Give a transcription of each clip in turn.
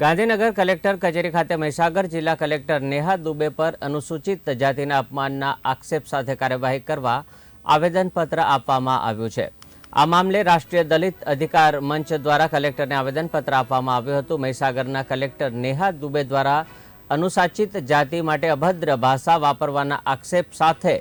Gandhinagar collector કચેરી ખાતે મહીસાગર જિલ્લા કલેક્ટર નેહા દુબે પર અનુસૂચિત જાતિના અપમાનના આક્ષેપ સાથે કાર્યવાહી કરવા આવેદનપત્ર આપવામાં આવ્યું છે. આ મામલે રાષ્ટ્રીય દલિત અધિકાર મંચ દ્વારા કલેક્ટરને આવેદનપત્ર આપવામાં આવ્યું હતું. મહીસાગરના કલેક્ટર નેહા દુબે દ્વારા અનુસાચિત જાતિ માટે અભદ્ર ભાષા વાપરવાના આક્ષેપ સાથે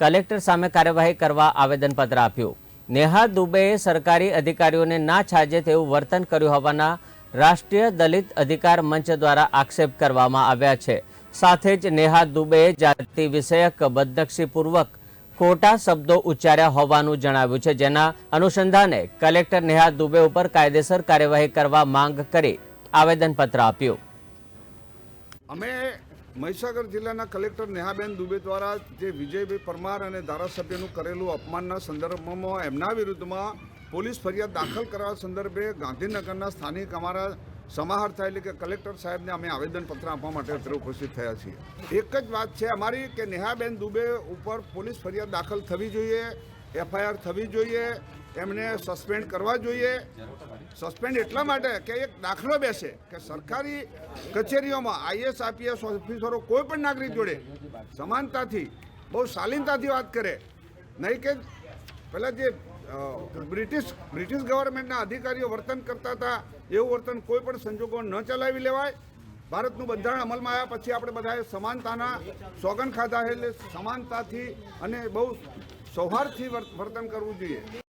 કલેક્ટર સામે કાર્યવાહી કરવા આવેદનપત્ર આપ્યું. નેહા દુબેએ સરકારી અધિકારીઓને ના છાજે તેવું વર્તન કર્યું હોવાના રાષ્ટ્રીય દલિત અધિકાર મંચ દ્વારા આક્ષેપ કરવામાં આવ્યા છે. સાથે જ નેહા દુબેએ જાતિ વિષયક બદનક્ષીપૂર્વક ખોટા શબ્દો ઉચ્ચાર્યા હોવાનું જણાવ્યું છે, જેના અનુસંધાને કલેક્ટર નેહા દુબે ઉપર કાયદેસર કાર્યવાહી કરવા માંગ કરી આવેદનપત્ર આપ્યું. અમે મહીસાગર જિલ્લાના કલેક્ટર નેહાબેન દુબે દ્વારા જે વિજયભાઈ પરમાર અને ધારાસભ્યનું કરેલું અપમાનના સંદર્ભમાં એમના વિરુદ્ધમાં પોલીસ ફરિયાદ દાખલ કરવા સંદર્ભે ગાંધીનગરના સ્થાનિક અમારા સમાહર્તા એટલે કે કલેક્ટર સાહેબને અમે આવેદનપત્ર આપવા માટે અત્યારે ઉપસ્થિત થયા છીએ. એક જ વાત છે અમારી કે નેહાબેન દુબે ઉપર પોલીસ ફરિયાદ દાખલ થવી જોઈએ, એફઆઈઆર થવી જોઈએ, એમને સસ્પેન્ડ કરવા જોઈએ. સસ્પેન્ડ એટલા માટે કે એક દાખલો બેસે કે સરકારી કચેરીઓમાં આઈએસ આઈપીએસ ઓફિસરો કોઈ પણ નાગરિક જોડે સમાનતાથી, બહુ શાલીનતાથી વાત કરે. નહીં કે પહેલાં જે બ્રિટિશ બ્રિટિશ ગવર્મેન્ટના અધિકારીઓ વર્તન કરતા હતા. એવું વર્તન કોઈ પણ સંજોગો ન ચલાવી લેવાય. ભારતનું બંધારણ અમલમાં આવ્યા પછી આપણે બધાએ સમાનતાના સોગન ખાધા એટલે સમાનતાથી અને બહુ સૌહાર્દથી વર્તન કરવું જોઈએ.